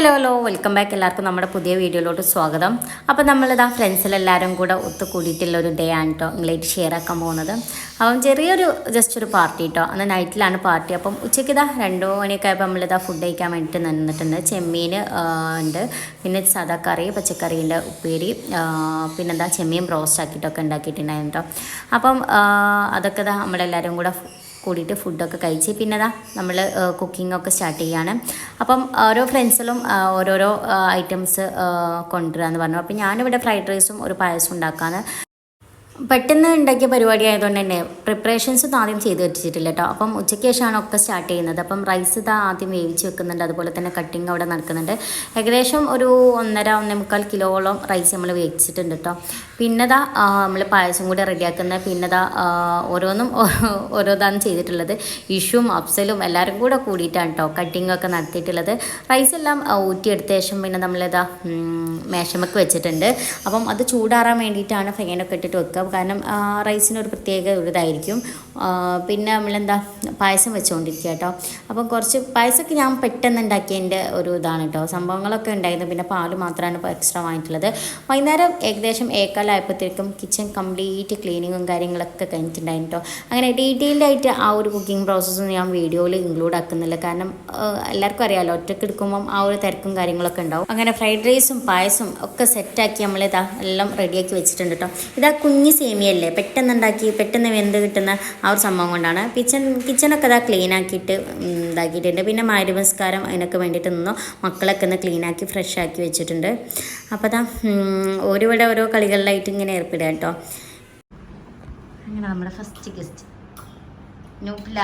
Hello hello welcome back എല്ലാവർക്കും നമ്മുടെ പുതിയ വീഡിയോയിലോട്ട് സ്വാഗതം. അപ്പോൾ നമ്മളിതാ ഫ്രണ്ട്സിലെല്ലാവരും കൂടെ ഒത്തു കൂടിയിട്ടുള്ള ഒരു ഡേ ആണ് കേട്ടോ നിങ്ങളായിട്ട് ഷെയർ ആക്കാൻ പോകുന്നത്. അപ്പം ചെറിയൊരു ജസ്റ്റ് ഒരു പാർട്ടി കേട്ടോ അന്ന് നൈറ്റിലാണ് പാർട്ടി അപ്പം ഉച്ചയ്ക്ക് ഇതാ രണ്ടു മണിയൊക്കെ ആയപ്പോൾ നമ്മളിതാ ഫുഡ് കഴിക്കാൻ വേണ്ടിയിട്ട് നിന്നിട്ടുണ്ട്. ചെമ്മീൻ ഉണ്ട്. പിന്നെ സാധാ കറി പച്ചക്കറീന്റെ ഉപ്പേരി പിന്നെ എന്താ ചെമ്മീൻ ബ്രോസ്റ്റ് ആക്കിയിട്ടൊക്കെ ഉണ്ടാക്കിയിട്ടുണ്ടായിരുന്നു കേട്ടോ അപ്പം അതൊക്കെ ഇതാ നമ്മളെല്ലാവരും കൂടെ കൂടിയിട്ട് ഫുഡൊക്കെ കഴിച്ച് പിന്നെ അതാ നമ്മൾ കുക്കിംഗ് ഒക്കെ സ്റ്റാർട്ട് ചെയ്യാണ്. അപ്പം ഓരോ ഫ്രണ്ട്സിലും ഓരോരോ ഐറ്റംസ് കൊണ്ടുവരാമെന്ന് പറഞ്ഞു. അപ്പം ഞാനിവിടെ ഫ്രൈഡ് റൈസും ഒരു പായസം ഉണ്ടാക്കാന്ന്. പെട്ടെന്ന് ഉണ്ടാക്കിയ പരിപാടി ആയതുകൊണ്ട് തന്നെ പ്രിപ്പറേഷൻസ് ഒന്നും ആദ്യം ചെയ്ത് വെച്ചിട്ടില്ല കേട്ടോ അപ്പം ഉച്ചയ്ക്ക് ശേഷമാണ് ഒക്കെ സ്റ്റാർട്ട് ചെയ്യുന്നത്. അപ്പം റൈസ് ഇതാ ആദ്യം വേവിച്ച് വെക്കുന്നുണ്ട്. അതുപോലെ തന്നെ കട്ടിങ് അവിടെ നടക്കുന്നുണ്ട്. ഏകദേശം ഒരു ഒന്നര ഒന്നേ മുക്കാൽ കിലോളം റൈസ് നമ്മൾ വേവിച്ചിട്ടുണ്ട് കേട്ടോ പിന്നെ ദാ നമ്മൾ പായസം കൂടി റെഡിയാക്കുന്ന പിന്നെ ദാ ഓരോന്നും ഓരോതാണ് ചെയ്തിട്ടുള്ളത്. ഇഷും അഫ്സലും എല്ലാവരും കൂടെ കൂടിയിട്ടാണ് കേട്ടോ കട്ടിങ്ങൊക്കെ നടത്തിയിട്ടുള്ളത്. റൈസ് എല്ലാം ഊറ്റിയെടുത്ത ശേഷം പിന്നെ നമ്മളിതാ മേശമൊക്കെ വെച്ചിട്ടുണ്ട്. അപ്പം അത് ചൂടാറാൻ വേണ്ടിയിട്ടാണ് ഫൈനൊക്കെ ഇട്ടിട്ട് വെക്കുക. കാരണം റൈസിന് ഒരു പ്രത്യേക ഒരു ഇതായിരിക്കും പിന്നെ നമ്മളെന്താ പായസം വെച്ചുകൊണ്ടിരിക്കുക കേട്ടോ അപ്പം കുറച്ച് പായസമൊക്കെ ഞാൻ പെട്ടെന്ന് ഉണ്ടാക്കിയതിന്റെ ഒരു ഇതാണ് കേട്ടോ സംഭവങ്ങളൊക്കെ ഉണ്ടായിരുന്നു. പിന്നെ പാൽ മാത്രമാണ് എക്സ്ട്രാ വാങ്ങിയിട്ടുള്ളത്. വൈകുന്നേരം ഏകദേശം ഏക്കാലായപ്പോഴത്തേക്കും കിച്ചൺ കംപ്ലീറ്റ് ക്ലീനിങ്ങും കാര്യങ്ങളൊക്കെ കഴിഞ്ഞിട്ടുണ്ടായിരുന്നു കേട്ടോ അങ്ങനെ ഡീറ്റെയിൽഡ് ആയിട്ട് ആ ഒരു കുക്കിംഗ് പ്രോസസ്സൊന്നും ഞാൻ വീഡിയോയിൽ ഇൻക്ലൂഡ് ആക്കുന്നില്ല. കാരണം എല്ലാവർക്കും അറിയാമല്ലോ ഒറ്റയ്ക്ക് എടുക്കുമ്പം ആ ഒരു തിരക്കും കാര്യങ്ങളൊക്കെ ഉണ്ടാവും. അങ്ങനെ ഫ്രൈഡ് റൈസും പായസം ഒക്കെ സെറ്റാക്കി നമ്മൾ ഇതാ എല്ലാം റെഡിയാക്കി വെച്ചിട്ടുണ്ട് കേട്ടോ ഇതാ കുഞ്ഞ് സേമിയല്ലേ പെട്ടെന്ന് ഉണ്ടാക്കി പെട്ടെന്ന് വെന്ത് കിട്ടുന്ന ആ ഒരു സംഭവം കൊണ്ടാണ്. കിച്ചൺ കിച്ചണൊക്കെ ഇതാ ക്ലീൻ ആക്കിയിട്ട് ഇതാക്കിയിട്ടുണ്ട്. പിന്നെ മാരുപസ്കാരം അതിനൊക്കെ വേണ്ടിയിട്ട് നിന്നു. മക്കളൊക്കെ ഒന്ന് ക്ലീൻ ആക്കി ഫ്രഷ് ആക്കി വെച്ചിട്ടുണ്ട്. അപ്പോൾ അതാ ഓരോവിടെ ഓരോ കളികളിലായിട്ട് ഇങ്ങനെ ഏർപ്പെടുക കേട്ടോ അങ്ങനെ നമ്മുടെ ഫസ്റ്റ് ഗസ്റ്റ് നൂപ്പില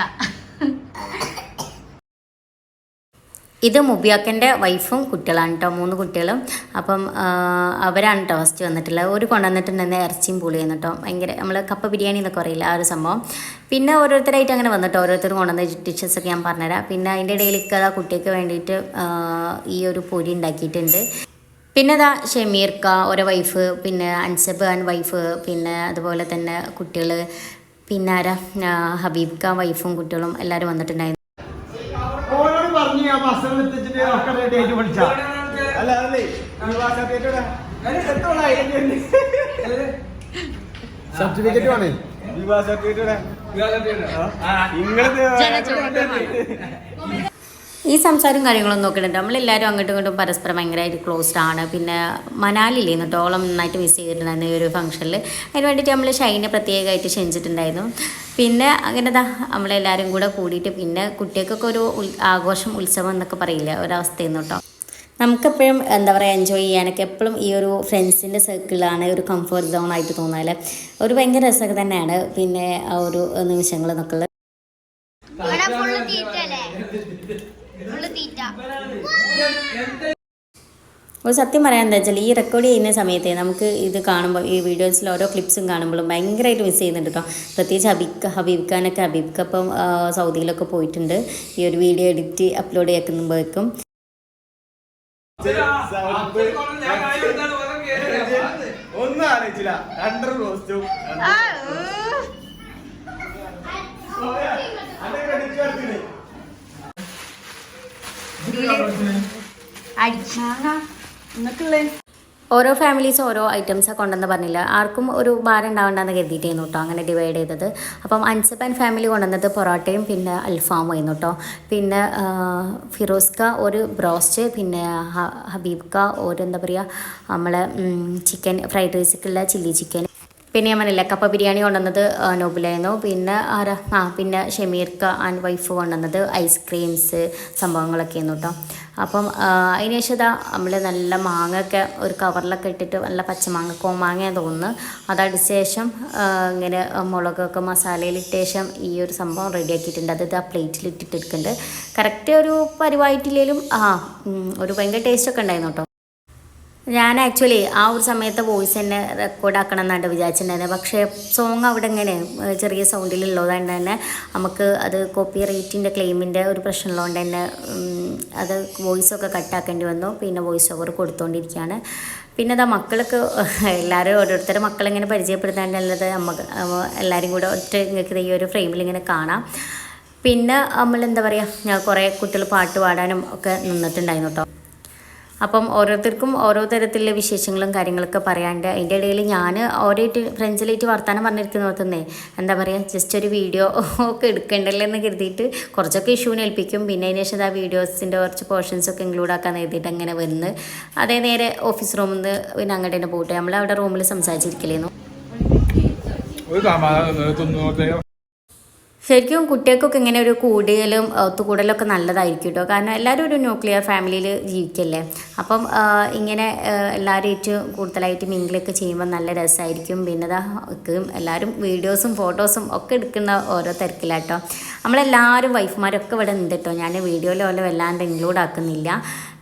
ഇത് മുബിയാക്കന്റെ വൈഫും കുട്ടികളാണ് കേട്ടോ മൂന്ന് കുട്ടികളും. അപ്പം അവരാണ് കേട്ടോ ഫസ്റ്റ് വന്നിട്ടുള്ളത് ഒരു കൊണ്ടുവന്നിട്ടുണ്ടെന്ന് ഇറച്ചിയും പുളിയും കേട്ടോ ഭയങ്കര നമ്മൾ കപ്പ ബിരിയാണി എന്നൊക്കെ പറയില്ല ആ ഒരു സംഭവം. പിന്നെ ഓരോരുത്തരായിട്ട് അങ്ങനെ വന്നിട്ടോ ഓരോരുത്തർ കൊണ്ടുവന്ന ഡിഷസ് ഒക്കെ ഞാൻ പറഞ്ഞുതരാം. പിന്നെ അതിന്റെ ഇടയിൽ അതാ കുട്ടിക്ക് വേണ്ടിയിട്ട് ഈ ഒരു പൊരി ഉണ്ടാക്കിയിട്ടുണ്ട്. പിന്നെ ഇതാ ഷമീർക്ക ഓരോ വൈഫ് പിന്നെ അൻസബ് ആൻഡ് വൈഫ് പിന്നെ അതുപോലെ തന്നെ കുട്ടികൾ പിന്നെ ആരാ? ഹബീബ് ഖാൻ വൈഫും കുട്ടികളും എല്ലാവരും വന്നിട്ടുണ്ടായിരുന്നു. സർട്ടിഫിക്കറ്റ് വേണേ? വിവാഹ സർട്ടിഫിക്കറ്റ് ഈ സംസാരവും കാര്യങ്ങളും നോക്കുന്നുണ്ട് നമ്മളെല്ലാവരും അങ്ങോട്ടും ഇങ്ങോട്ടും പരസ്പരം ഭയങ്കരമായിട്ട് ക്ലോസ്ഡ് ആണ്. പിന്നെ മനാലിയിൽ നിന്നിട്ട് ഓളം നന്നായിട്ട് മിസ് ചെയ്തിട്ടുണ്ടായിരുന്നു ഈ ഒരു ഫംഗ്ഷനിൽ അതിന് വേണ്ടിയിട്ട് നമ്മൾ ഷൈനെ പ്രത്യേകമായിട്ട് ക്ഷണിച്ചിട്ടുണ്ടായിരുന്നു. പിന്നെ അങ്ങനെ ദാ നമ്മളെല്ലാവരും കൂടെ കൂടിയിട്ട് പിന്നെ കുട്ടികൾക്കൊക്കെ ഒരു ആഘോഷം ഉത്സവം എന്നൊക്കെ പറയില്ല ഒരവസ്ഥയെന്ന് കേട്ടോ നമുക്കെപ്പോഴും എന്താ പറയുക എൻജോയ് ചെയ്യാനൊക്കെ എപ്പോഴും ഈ ഒരു ഫ്രണ്ട്സിന്റെ സർക്കിളാണ് ഒരു കംഫർട്ട് സോൺ ആയിട്ട് തോന്നാൽ ഒരു ഭയങ്കര രസമൊക്കെ തന്നെയാണ്. പിന്നെ ആ ഒരു നിമിഷങ്ങൾ എന്നൊക്കെ ഉള്ളത്. ഒരു സത്യം പറയാൻ എന്താ വെച്ചാൽ ഈ റെക്കോർഡ് ചെയ്യുന്ന സമയത്തെ നമുക്ക് ഇത് കാണുമ്പോൾ ഈ വീഡിയോസിൽ ഓരോ ക്ലിപ്സും കാണുമ്പോഴും ഭയങ്കരമായിട്ട് മിസ് ചെയ്യുന്നുണ്ട് കേട്ടോ പ്രത്യേകിച്ച് ഹബീബ് ഹബീബ് ഖാനൊക്കെ ഹബീബ് ഖപ്പം ഇപ്പം സൗദിയിലൊക്കെ പോയിട്ടുണ്ട്. ഈ ഒരു വീഡിയോ എഡിറ്റ് അപ്ലോഡ് ചെയ്യുമ്പോഴേക്കും ഒന്നും ആലോചിച്ചില്ല. രണ്ടര റോസ്റ്റും ഓരോ ഫാമിലീസ് ഓരോ ഐറ്റംസ് ഉണ്ടെന്ന് പറഞ്ഞില്ല. ആർക്കും ഒരു ഭാരം ഉണ്ടാവണ്ടെന്ന് കരുതിയിട്ടായിരുന്നു കേട്ടോ അങ്ങനെ ഡിവൈഡ് ചെയ്തത്. അപ്പം അൻസപ്പൻ ഫാമിലി കൊണ്ടുവന്നത് പൊറോട്ടയും പിന്നെ അൽഫാമും ആയിരുന്നു കേട്ടോ പിന്നെ ഫിറോസ്ക ഒരു ബ്രോസ്റ്റ് പിന്നെ ഹബീബ്ക ഒരു എന്താ പറയുക നമ്മളെ ചിക്കൻ ഫ്രൈഡ് റൈസൊക്കെയുള്ള ചില്ലി ചിക്കൻ. പിന്നെ ഞാൻ പറഞ്ഞില്ല കപ്പ ബിരിയാണി കൊണ്ടുവന്നത് നോബിലായിരുന്നു. പിന്നെ ആരാ ആ പിന്നെ ഷമീർക്ക ആൻഡ് വൈഫ് കൊണ്ടുവന്നത് ഐസ്ക്രീംസ് സംഭവങ്ങളൊക്കെ ആയിരുന്നു കേട്ടോ അപ്പം അതിന് ശേഷം ഇതാ നമ്മൾ നല്ല മാങ്ങയൊക്കെ ഒരു കവറിലൊക്കെ ഇട്ടിട്ട് നല്ല പച്ചമാങ്ങ കോമാങ്ങ തോന്നുന്നു. അതടിച്ച ശേഷം ഇങ്ങനെ മുളകൊക്കെ മസാലയിലിട്ട ശേഷം ഈ ഒരു സംഭവം റെഡിയാക്കിയിട്ടുണ്ട് അത് ഇതാ പ്ലേറ്റിൽ ഇട്ടിട്ട് എടുക്കുന്നുണ്ട് കറക്റ്റ് ഒരു പരിവായിട്ടില്ലെങ്കിലും ആ ഒരു ഭയങ്കര ടേസ്റ്റൊക്കെ ഉണ്ടായിരുന്നു കേട്ടോ. ഞാൻ ആക്ച്വലി ആ ഒരു സമയത്ത് വോയിസ് തന്നെ റെക്കോർഡ് ആക്കണം എന്നാണ് വിചാരിച്ചിട്ടുണ്ടായിരുന്നത് പക്ഷേ സോങ് അവിടെ ഇങ്ങനെ ചെറിയ സൗണ്ടിലുള്ളതുകൊണ്ട് തന്നെ നമുക്ക് അത് കോപ്പി റേറ്റിന്റെ ക്ലെയിമിന്റെ ഒരു പ്രശ്നമുള്ളതുകൊണ്ട് തന്നെ അത് വോയിസൊക്കെ കട്ടാക്കേണ്ടി വന്നു. പിന്നെ വോയിസ് ഓവർ കൊടുത്തുകൊണ്ടിരിക്കുകയാണ് പിന്നെ അതാ മക്കൾക്ക് എല്ലാവരും ഓരോരുത്തരുടെ മക്കളിങ്ങനെ പരിചയപ്പെടുത്താനുള്ളത് നമുക്ക് എല്ലാവരും കൂടെ ഒറ്റ നിങ്ങൾക്ക് ഈ ഒരു ഫ്രെയിമിൽ ഇങ്ങനെ കാണാം. പിന്നെ നമ്മൾ എന്താ ഞാൻ കുറേ കുട്ടികൾ പാട്ട് പാടാനും ഒക്കെ നിന്നിട്ടുണ്ടായിരുന്നു കേട്ടോ അപ്പം ഓരോരുത്തർക്കും ഓരോ തരത്തിലുള്ള വിശേഷങ്ങളും കാര്യങ്ങളൊക്കെ പറയാണ്ട് അതിന്റെ ഇടയിൽ ഞാൻ ഓരോട്ട് ഫ്രണ്ട്സിലായിട്ട് വർത്താനം പറഞ്ഞിരിക്കുന്ന തന്നെ എന്താ പറയുക ജസ്റ്റ് ഒരു വീഡിയോ ഒക്കെ എടുക്കണ്ടല്ലോ എന്ന് കരുതിയിട്ട് കുറച്ചൊക്കെ ഇഷ്യൂവിനെ ഏൽപ്പിക്കും. പിന്നെ അതിന് ശേഷം ആ വീഡിയോസിന്റെ കുറച്ച് പോർഷൻസ് ഒക്കെ ഇൻക്ലൂഡ് ആക്കാൻ എഴുതിയിട്ട് അങ്ങനെ വന്ന് അതേ നേരെ ഓഫീസ് റൂമിൽ നിന്ന് പിന്നെ അങ്ങോട്ട് തന്നെ പോയിട്ട് നമ്മൾ അവിടെ റൂമിൽ സംസാരിച്ചിരിക്കലായിരുന്നു ശരിക്കും കുട്ടികൾക്കൊക്കെ ഇങ്ങനെ ഒരു കൂടിയലും ഒത്തുകൂടലൊക്കെ നല്ലതായിരിക്കും കേട്ടോ കാരണം എല്ലാവരും ഒരു ന്യൂക്ലിയർ ഫാമിലിയിൽ ജീവിക്കല്ലേ. അപ്പം ഇങ്ങനെ എല്ലാവരും എല്ലാവരുമായിട്ട് കൂടുതലായിട്ട് മിങ്കിളൊക്കെ ചെയ്യുമ്പോൾ നല്ല രസമായിരിക്കും പിന്നെ ഇതാക്കും എല്ലാവരും വീഡിയോസും ഫോട്ടോസും ഒക്കെ എടുക്കുന്ന ഓരോ തിരക്കിലാട്ടോ. നമ്മളെല്ലാവരും വൈഫുമാരൊക്കെ ഇവിടെ ഉണ്ട് കേട്ടോ ഞാൻ വീഡിയോയിൽ പോലെ വല്ലാണ്ട് ഇൻക്ലൂഡ് ആക്കുന്നില്ല.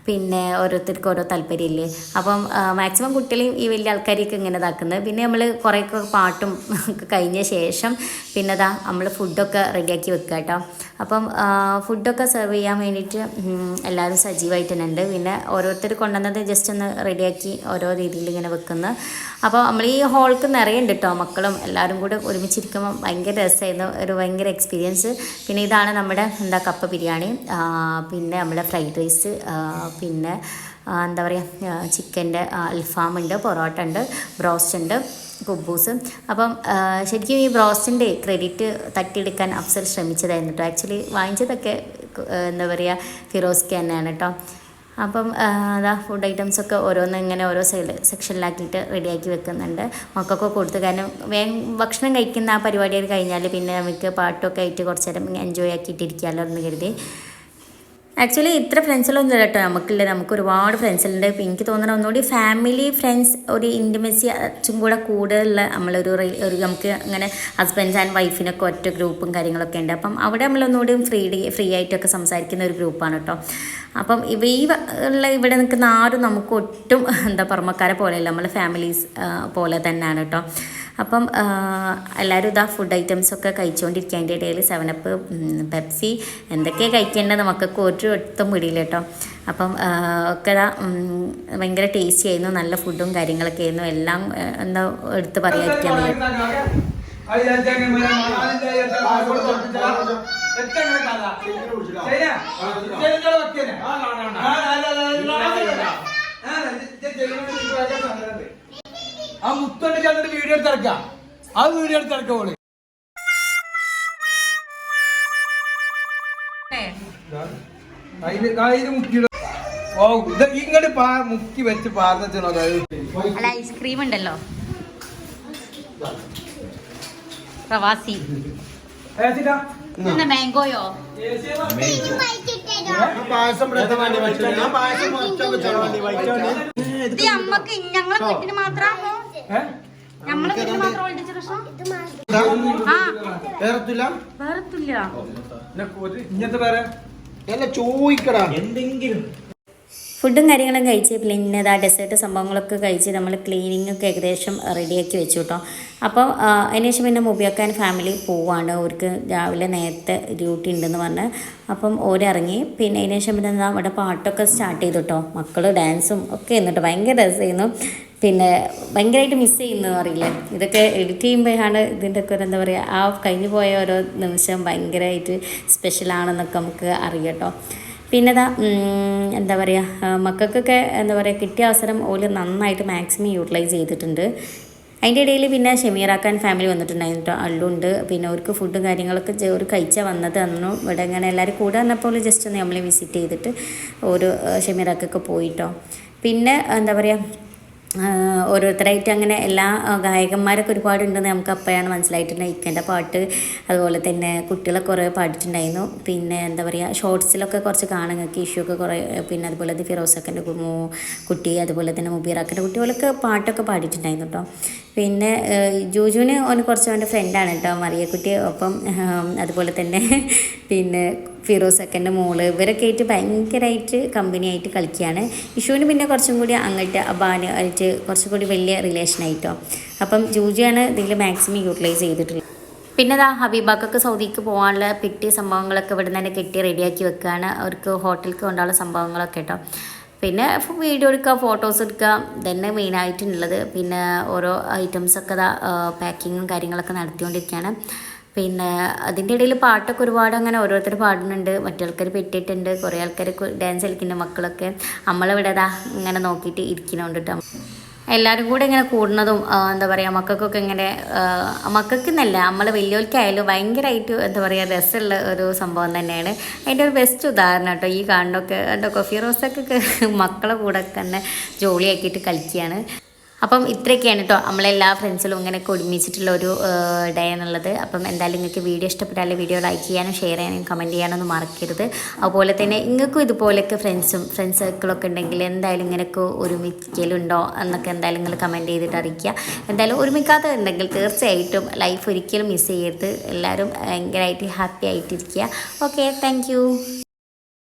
പിന്നെ ഓരോരുത്തർക്കും ഓരോ താല്പര്യമില്ലേ? അപ്പം മാക്സിമം കുട്ടികളെയും ഈ വലിയ ആൾക്കാരെയൊക്കെ ഇങ്ങനെ ഇതാക്കുന്നത്. പിന്നെ നമ്മൾ കുറേയൊക്കെ പാട്ടും ഒക്കെ കഴിഞ്ഞ ശേഷം പിന്നെ ഇതാ നമ്മൾ ഫുഡൊക്കെ റെഡിയാക്കി വെക്കുക കേട്ടോ അപ്പം ഫുഡൊക്കെ സെർവ് ചെയ്യാൻ വേണ്ടിയിട്ട് എല്ലാവരും സജീവമായിട്ട് തന്നെ ഉണ്ട് പിന്നെ ഓരോരുത്തർ കൊണ്ടുവന്നത് ജസ്റ്റ് ഒന്ന് റെഡിയാക്കി ഓരോ രീതിയിൽ ഇങ്ങനെ വെക്കുന്നു. അപ്പോൾ നമ്മൾ ഈ ഹോൾക്ക് നിറയുണ്ട് കേട്ടോ മക്കളും എല്ലാവരും കൂടെ ഒരുമിച്ചിരിക്കുമ്പോൾ ഭയങ്കര രസമായിരുന്നു ഒരു ഭയങ്കര എക്സ്പീരിയൻസ് പിന്നെ ഇതാണ് നമ്മുടെ എന്താ കപ്പ ബിരിയാണി. പിന്നെ നമ്മുടെ ഫ്രൈഡ് റൈസ് പിന്നെ എന്താ പറയുക ചിക്കന്റെ അൽഫാമുണ്ട് പൊറോട്ട ഉണ്ട് ബ്രോസ്റ്റ് ഉണ്ട്. കുബൂസ് അപ്പം ശരിക്കും ഈ ബ്രോസിന്റെ ക്രെഡിറ്റ് തട്ടിയെടുക്കാൻ അഫ്സൽ ശ്രമിച്ചതായിരുന്നു കേട്ടോ ആക്ച്വലി വാങ്ങിച്ചതൊക്കെ എന്താ പറയുക ഫിറോസ്ക്ക് തന്നെയാണ് കേട്ടോ അപ്പം അതാ ഫുഡ് ഐറ്റംസ് ഒക്കെ ഓരോന്ന് ഇങ്ങനെ ഓരോ സൈഡ് സെക്ഷനിലാക്കിയിട്ട് റെഡിയാക്കി വെക്കുന്നുണ്ട്. മക്കൾക്ക് കൊടുത്ത്. കാരണം വേഗം ഭക്ഷണം കഴിക്കുന്ന ആ പരിപാടിയൊക്കെ കഴിഞ്ഞാൽ പിന്നെ നമുക്ക് പാട്ടൊക്കെ ആയിട്ട് കുറച്ച് നേരം എൻജോയ് ആക്കിയിട്ടിരിക്കാമല്ലോ എന്ന് കരുതി. ആക്ച്വലി ഇത്ര ഫ്രണ്ട്സിലൊന്നും കേട്ടോ. നമുക്കില്ല നമുക്ക് ഒരുപാട് ഫ്രണ്ട്സിലുണ്ട് എനിക്ക് തോന്നുന്നത് ഒന്നുകൂടി ഫാമിലി ഫ്രണ്ട്സ് ഒരു ഇന്റിമസി അച്ചും കൂടെ കൂടുതലുള്ള നമ്മളൊരു ഒരു നമുക്ക് അങ്ങനെ ഹസ്ബൻഡ്സ് ആൻഡ് വൈഫിനൊക്കെ ഒറ്റ ഗ്രൂപ്പും കാര്യങ്ങളൊക്കെ ഉണ്ട് അപ്പം അവിടെ നമ്മളൊന്നുകൂടി ഫ്രീ ഫ്രീ ആയിട്ടൊക്കെ സംസാരിക്കുന്ന ഒരു ഗ്രൂപ്പാണ് കേട്ടോ. അപ്പം ഇവ ഈ ഉള്ള ഇവിടെ നിൽക്കുന്ന ആരും നമുക്ക് ഒട്ടും എന്താ പറമ്പക്കാരെ പോലെയല്ല. നമ്മളെ ഫാമിലീസ് പോലെ തന്നെയാണ് കേട്ടോ. അപ്പം എല്ലാവരും ഇതാ ഫുഡ് ഐറ്റംസ് ഒക്കെ കഴിച്ചുകൊണ്ടിരിക്കുക അതിന്റെ ഇടയിൽ സെവനപ്പ് പെപ്സി എന്തൊക്കെയാണ് കഴിക്കേണ്ടത് മക്കൾക്ക് ഒരു ഒട്ടും പിടിയില്ല കേട്ടോ അപ്പം ഒക്കെ ഭയങ്കര ടേസ്റ്റി ആയിരുന്നു നല്ല ഫുഡും കാര്യങ്ങളൊക്കെ ആയിരുന്നു എല്ലാം എന്താ എടുത്ത് പറയാതിരിക്കാൻ വയ്യ ആ മുത്തോണ്ട് ചെന്നിട്ട് വീഡിയോ എടുത്തിറക്കാം ആ വീഡിയോ എടുത്തിറക്കാം ഓൾ ഓ ഇത് ഇങ്ങോട്ട് മുക്കി വെച്ച് പാർന്നോ അല്ല ഐസ്ക്രീം ഉണ്ടല്ലോ. പ്രവാസി. മാംഗോയോ? അമ്മയ്ക്ക് ഞങ്ങളെ വീട്ടിന് മാത്രമാണോ ഫുഡും കാര്യങ്ങളും കഴിച്ച് പിന്നെ ഇതാ ഡെസേർട്ട് സംഭവങ്ങളൊക്കെ കഴിച്ച് നമ്മൾ ക്ലീനിങ് ഒക്കെ ഏകദേശം റെഡിയാക്കി വെച്ചു കേട്ടോ അപ്പോൾ അതിനുശേഷം പിന്നെ മുബിയാക്കാൻ ഫാമിലി പോവാണ്. അവർക്ക് രാവിലെ നേരത്തെ ഡ്യൂട്ടി ഉണ്ടെന്ന് പറഞ്ഞ്. അപ്പം ഓരിറങ്ങി. പിന്നെ അതിനുശേഷം പിന്നെ എന്താ അവിടെ പാട്ടൊക്കെ സ്റ്റാർട്ട് ചെയ്തു കേട്ടോ മക്കൾ ഡാൻസും ഒക്കെ എന്നിട്ട് ഭയങ്കര രസമായിരുന്നു പിന്നെ ഭയങ്കരമായിട്ട് മിസ് ചെയ്യുന്നു അറിയില്ല? ഇതൊക്കെ എഡിറ്റ് ചെയ്യുമ്പോഴാണ് ഇതിന്റെ ഒക്കെ ഒരു എന്താ പറയുക ആ കഴിഞ്ഞു പോയ ഓരോ നിമിഷം ഭയങ്കരമായിട്ട് സ്പെഷ്യലാണെന്നൊക്കെ നമുക്ക് അറിയാം കേട്ടോ. പിന്നെ എന്താ പറയുക മക്കൾക്കൊക്കെ എന്താ പറയുക കിട്ടിയ അവസരം ഓൽ നന്നായിട്ട് മാക്സിമം യൂട്ടിലൈസ് ചെയ്തിട്ടുണ്ട്. അതിന്റെ ഇടയിൽ പിന്നെ ഷെമീറാക്കാൻ ഫാമിലി വന്നിട്ടുണ്ടായിരുന്നു കേട്ടോ അള്ളുണ്ട് പിന്നെ അവർക്ക് ഫുഡും കാര്യങ്ങളൊക്കെ ഒരു കഴിച്ച വന്നത് അന്നു. ഇവിടെ ഇങ്ങനെ എല്ലാവരും കൂടെ വന്നപ്പോൾ ജസ്റ്റ് ഒന്ന് നമ്മളെ വിസിറ്റ് ചെയ്തിട്ട് ഒരു ഷെമീറാക്കൊക്കെ പോയിട്ടോ പിന്നെ എന്താ പറയുക ഓരോരുത്തരായിട്ട് അങ്ങനെ എല്ലാ ഗായകന്മാരൊക്കെ ഒരുപാടുണ്ടെന്ന് നമുക്ക് അപ്പോഴാണ് മനസ്സിലായിട്ടുണ്ട് ഇക്കന്റെ പാട്ട് അതുപോലെ തന്നെ കുട്ടികളൊക്കെ കുറേ പാടിയിട്ടുണ്ടായിരുന്നു. പിന്നെ എന്താ പറയുക ഷോർട്സിലൊക്കെ കുറച്ച് കാണുങ്ങൾക്ക് ഇഷ്യൂ ഒക്കെ കുറേ പിന്നെ അതുപോലെ തന്നെ ഫിറോസക്കന്റെ കുട്ടി അതുപോലെ തന്നെ മുബീറാക്കന്റെ കുട്ടികളൊക്കെ പാട്ടൊക്കെ പാടിയിട്ടുണ്ടായിരുന്നു കേട്ടോ. പിന്നെ ജൂജുവിന് ഓന് കുറച്ച് അവന്റെ ഫ്രണ്ടാണ് കേട്ടോ മറിയക്കുട്ടി. ഒപ്പം അതുപോലെ തന്നെ പിന്നെ ഫിറോസ് സെക്കന്റെ മോൾ. ഇവരൊക്കെ ആയിട്ട് ഭയങ്കരമായിട്ട് കമ്പനിയായിട്ട് കളിക്കുകയാണ്. ഇഷുവിന് പിന്നെ കുറച്ചും കൂടി അങ്ങോട്ട് അബാന് ആയിട്ട് കുറച്ചും കൂടി വലിയ റിലേഷൻ ആയിട്ടോ. അപ്പം ജൂജിയാണ് ഇതിൽ മാക്സിമം യൂട്ടിലൈസ് ചെയ്തിട്ടുള്ളത്. പിന്നെ ദാ ഹബീബാക്കൊക്കെ സൗദിക്ക് പോകാനുള്ള പെട്ടി സംഭവങ്ങളൊക്കെ ഇവിടെ തന്നെ കെട്ടി റെഡിയാക്കി വെക്കുകയാണ് അവർക്ക് ഹോട്ടലിൽ കൊണ്ടുള്ള സംഭവങ്ങളൊക്കെ കേട്ടോ. പിന്നെ വീഡിയോ എടുക്കുക ഫോട്ടോസ് എടുക്കുക ഇതന്നെ മെയിനായിട്ടുള്ളത് പിന്നെ ഓരോ ഐറ്റംസൊക്കെ ഇതാ പാക്കിങ്ങും കാര്യങ്ങളൊക്കെ നടത്തിക്കൊണ്ടിരിക്കുകയാണ്. പിന്നെ അതിന്റെ ഇടയിൽ പാട്ടൊക്കെ ഒരുപാട് അങ്ങനെ ഓരോരുത്തർ പാടുന്നുണ്ട്. മറ്റു ആൾക്കാർ പെറ്റിട്ടുണ്ട് കുറേ ആൾക്കാർ ഡാൻസ് കളിക്കുന്ന മക്കളൊക്കെ. നമ്മളിവിടെ അതാ ഇങ്ങനെ നോക്കിയിട്ട് ഇരിക്കുന്നുണ്ട് കേട്ടോ എല്ലാവരും കൂടെ ഇങ്ങനെ കൂടുന്നതും എന്താ പറയുക മക്കൾക്കൊക്കെ ഇങ്ങനെ മക്കൾക്ക് എന്നല്ല നമ്മൾ വലിയവർക്കായാലും ഭയങ്കരമായിട്ട് എന്താ പറയുക രസമുള്ള ഒരു സംഭവം തന്നെയാണ്. അതിന്റെ ഒരു ബെസ്റ്റ് ഉദാഹരണം കേട്ടോ ഈ കാണുന്നൊക്കെ എന്താ കൊഫി റോസൊക്കെ മക്കളെ കൂടെ തന്നെ ജോളിയാക്കിയിട്ട് കളിക്കുകയാണ് അപ്പം ഇത്രയൊക്കെയാണ് കേട്ടോ നമ്മളെല്ലാ ഫ്രണ്ട്സിലും ഇങ്ങനെ ഒരുമിച്ചിട്ടുള്ള ഒരു ഡേ എന്നുള്ളത്. അപ്പം എന്തായാലും നിങ്ങൾക്ക് വീഡിയോ ഇഷ്ടപ്പെട്ടാൽ വീഡിയോ ലൈക്ക് ചെയ്യാനും ഷെയർ ചെയ്യാനും കമന്റ് ചെയ്യാനൊന്നും മറക്കരുത്. അതുപോലെ തന്നെ നിങ്ങൾക്കും ഇതുപോലെയൊക്കെ ഫ്രണ്ട്സും ഫ്രണ്ട്സ് സർക്കിളൊക്കെ ഉണ്ടെങ്കിൽ എന്തായാലും ഇങ്ങനെയൊക്കെ ഒരുമിക്കലുണ്ടോ എന്നൊക്കെ എന്തായാലും നിങ്ങൾ കമന്റ് ചെയ്തിട്ട് അറിയിക്കുക. എന്തായാലും ഒരുമിക്കാത്ത ഉണ്ടെങ്കിൽ തീർച്ചയായിട്ടും ലൈഫ് ഒരിക്കലും മിസ് ചെയ്യരുത്. എല്ലാവരും ഭയങ്കരമായിട്ട് ഹാപ്പി ആയിട്ടിരിക്കുക. Okay thank